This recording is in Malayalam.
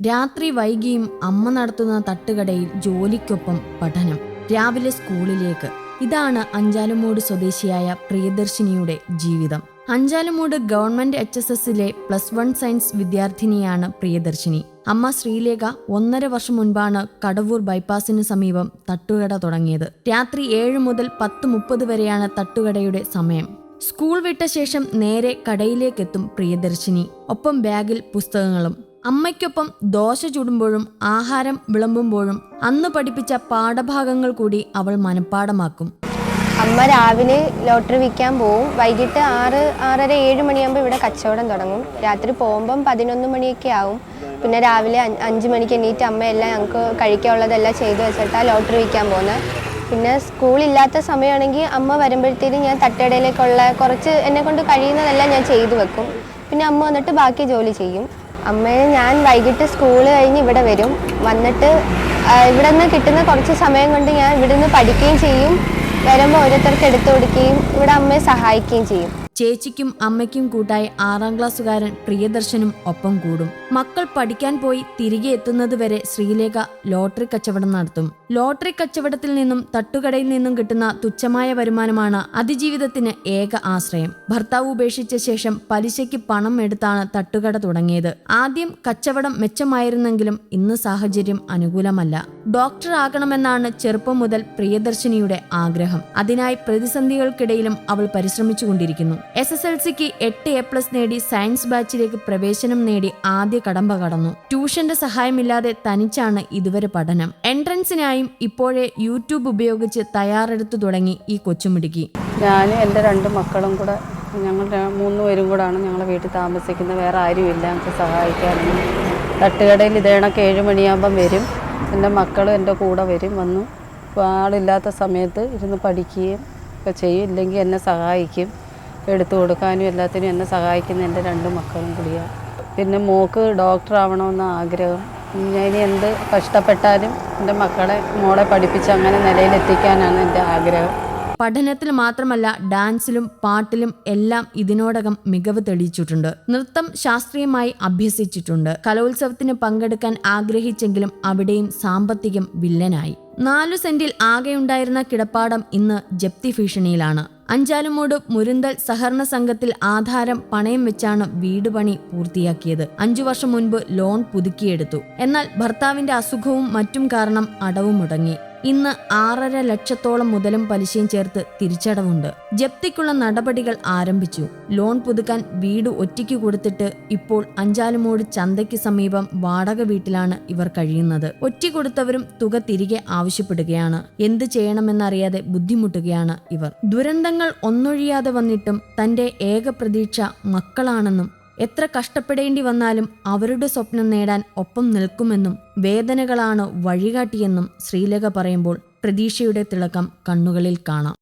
രാത്രി വൈകിയും അമ്മ നടത്തുന്ന തട്ടുകടയിൽ ജോലിക്കൊപ്പം പഠനം. രാവിലെ സ്കൂളിലേക്ക്. ഇതാണ് അഞ്ചാലുമൂട് സ്വദേശിയായ പ്രിയദർശിനിയുടെ ജീവിതം. അഞ്ചാലുമൂട് ഗവൺമെന്റ് എച്ച് എസ് എസിലെ പ്ലസ് വൺ സയൻസ് വിദ്യാർത്ഥിനിയാണ് പ്രിയദർശിനി. അമ്മ ശ്രീലേഖ ഒന്നര വർഷം മുൻപാണ് കടവൂർ ബൈപ്പാസിന് സമീപം തട്ടുകട തുടങ്ങിയത്. രാത്രി ഏഴ് മുതൽ പത്ത് മുപ്പത് വരെയാണ് തട്ടുകടയുടെ സമയം. സ്കൂൾ വിട്ട ശേഷം നേരെ കടയിലേക്കെത്തും പ്രിയദർശിനി. ഒപ്പം ബാഗിൽ പുസ്തകങ്ങളും അമ്മയ്ക്കൊപ്പം ദോശ ചുടുമ്പോഴും ആഹാരം വിളമ്പുമ്പോഴും അന്ന് പഠിപ്പിച്ച പാഠഭാഗങ്ങൾ കൂടി അവൾ മനഃപ്പാടമാക്കും അമ്മ രാവിലെ ലോട്ടറി വിൽക്കാൻ പോവും. വൈകിട്ട് ആറ് ആറര ഏഴ് മണിയാകുമ്പോൾ ഇവിടെ കച്ചവടം തുടങ്ങും. രാത്രി പോകുമ്പം പതിനൊന്ന് മണിയൊക്കെ ആവും. പിന്നെ രാവിലെ അഞ്ച് മണിക്ക് എണീറ്റ് അമ്മ എല്ലാം ഞങ്ങൾക്ക് കഴിക്കാനുള്ളതെല്ലാം ചെയ്തു വെച്ചിട്ടാണ് ലോട്ടറി വിൽക്കാൻ പോകുന്നത് പിന്നെ സ്കൂളില്ലാത്ത സമയമാണെങ്കിൽ അമ്മ വരുമ്പോഴത്തേക്കും ഞാൻ തട്ടടയിലേക്കുള്ള കുറച്ച് എന്നെ കൊണ്ട് കഴിയുന്നതെല്ലാം ഞാൻ ചെയ്തു വെക്കും. പിന്നെ അമ്മ വന്നിട്ട് ബാക്കി ജോലി ചെയ്യും. അമ്മയെ ഞാൻ വൈകിട്ട് സ്കൂൾ കഴിഞ്ഞ് ഇവിടെ വരും. വന്നിട്ട് ഇവിടെ നിന്ന് കിട്ടുന്ന കുറച്ച് സമയം കൊണ്ട് ഞാൻ ഇവിടെ നിന്ന് പഠിക്കുകയും ചെയ്യും. വരുമ്പോൾ ഓരോരുത്തർക്ക് എടുത്തു കൊടുക്കുകയും ഇവിടെ അമ്മയെ സഹായിക്കുകയും ചെയ്യും. ചേച്ചിക്കും അമ്മയ്ക്കും കൂട്ടായി ആറാം ക്ലാസ്സുകാരൻ പ്രിയദർശനും ഒപ്പം കൂടും. മക്കൾ പഠിക്കാൻ പോയി തിരികെ എത്തുന്നതുവരെ ശ്രീലേഖ ലോട്ടറി കച്ചവടം നടത്തും. ലോട്ടറി കച്ചവടത്തിൽ നിന്നും തട്ടുകടയിൽ നിന്നും കിട്ടുന്ന തുച്ഛമായ വരുമാനമാണ് അതിജീവിതത്തിന് ഏക ആശ്രയം. ഭർത്താവ് ഉപേക്ഷിച്ച ശേഷം പലിശയ്ക്ക് പണം എടുത്താണ് തട്ടുകട തുടങ്ങിയത്. ആദ്യം കച്ചവടം മെച്ചമായിരുന്നെങ്കിലും ഇന്ന് സാഹചര്യം അനുകൂലമല്ല. ഡോക്ടർ ആകണമെന്നാണ് ചെറുപ്പം മുതൽ പ്രിയദർശിനിയുടെ ആഗ്രഹം. അതിനായി പ്രതിസന്ധികൾക്കിടയിലും അവൾ പരിശ്രമിച്ചുകൊണ്ടിരിക്കുന്നു. എസ് എസ് എൽ സിക്ക് എട്ട് എ പ്ലസ് നേടി സയൻസ് ബാച്ചിലേക്ക് പ്രവേശനം നേടി ആദ്യ കടമ്പ കടന്നു. ട്യൂഷന്റെ സഹായമില്ലാതെ തനിച്ചാണ് ഇതുവരെ പഠനം. എൻട്രൻസിനായും ഇപ്പോഴേ യൂട്യൂബ് ഉപയോഗിച്ച് തയ്യാറെടുത്തു തുടങ്ങി ഈ കൊച്ചുമിടുക്കി. ഞാനും എന്റെ രണ്ട് മക്കളും കൂടെ ഞങ്ങൾ മൂന്ന് പേരും കൂടാണ് ഞങ്ങളെ വീട്ടിൽ താമസിക്കുന്നത്. വേറെ ആരുമില്ല ഞങ്ങൾക്ക് സഹായിക്കാനൊന്നും തട്ടുകടയിൽ ഇതേണൊക്കെ ഏഴ് മണിയാകുമ്പം വരും. എന്റെ മക്കളും എന്റെ കൂടെ വരും വന്നു. ആളില്ലാത്ത സമയത്ത് ഇരുന്ന് പഠിക്കുകയും ഒക്കെ ചെയ്യും. ഇല്ലെങ്കിൽ എന്നെ സഹായിക്കും. എടുത്തു കൊടുക്കാനും എല്ലാത്തിനും എന്നെ സഹായിക്കുന്ന എന്റെ രണ്ട് മക്കളും കൂടിയാണ്. പിന്നെ മോക്ക് ഡോക്ടർ ആവണമെന്ന ആഗ്രഹം. ഞാൻ എന്ത് കഷ്ടപ്പെട്ടാലും എന്റെ മക്കളെ മോളെ പഠിപ്പിച്ച് അങ്ങനെ നിലയിലെത്തിക്കാനാണ് എന്റെ ആഗ്രഹം. പഠനത്തിൽ മാത്രമല്ല ഡാൻസിലും പാട്ടിലും എല്ലാം ഇതിനോടകം മികവ് തെളിയിച്ചിട്ടുണ്ട്. നൃത്തം ശാസ്ത്രീയമായി അഭ്യസിച്ചിട്ടുണ്ട്. കലോത്സവത്തിന് പങ്കെടുക്കാൻ ആഗ്രഹിച്ചെങ്കിലും അവിടെയും സാമ്പത്തികം വില്ലനായി. നാലു സെന്റിൽ ആകെയുണ്ടായിരുന്ന കിടപ്പാടം ഇന്ന് ജപ്തി ഭീഷണിയിലാണ്. അഞ്ചാലുമൂട് മുരുന്തൽ സഹകരണ സംഘത്തിൽ ആധാരം പണയം വെച്ചാണ് വീട് പണി പൂർത്തിയാക്കിയത്. അഞ്ചു വർഷം മുൻപ് ലോൺ പുതുക്കിയെടുത്തു. എന്നാൽ ഭർത്താവിന്റെ അസുഖവും മറ്റും കാരണം അടവ് മുടങ്ങി ഇന്ന് ആറര ലക്ഷത്തോളം മുതലും പലിശയും ചേർത്ത് തിരിച്ചടവുണ്ട്. ജപ്തിക്കുള്ള നടപടികൾ ആരംഭിച്ചു. ലോൺ പുതുക്കാൻ വീട് ഒറ്റയ്ക്ക് കൊടുത്തിട്ട് ഇപ്പോൾ അഞ്ചാലുമൂട് ചന്തയ്ക്ക് സമീപം വാടക വീട്ടിലാണ് ഇവർ കഴിയുന്നത്. ഒറ്റ കൊടുത്തവരും തുക തിരികെ ആവശ്യപ്പെടുകയാണ്. എന്ത് ചെയ്യണമെന്നറിയാതെ ബുദ്ധിമുട്ടുകയാണ് ഇവർ. ദുരന്തങ്ങൾ ഒന്നൊഴിയാതെ വന്നിട്ടും തന്റെ ഏക പ്രതീക്ഷ മക്കളാണെന്നും എത്ര കഷ്ടപ്പെടേണ്ടി വന്നാലും അവരുടെ സ്വപ്നം നേടാൻ ഒപ്പം നിൽക്കുമെന്നും വേദനകളാണ് വഴികാട്ടിയെന്നും ശ്രീലേഖ പറയുമ്പോൾ പ്രതീക്ഷയുടെ തിളക്കം കണ്ണുകളിൽ കാണാം.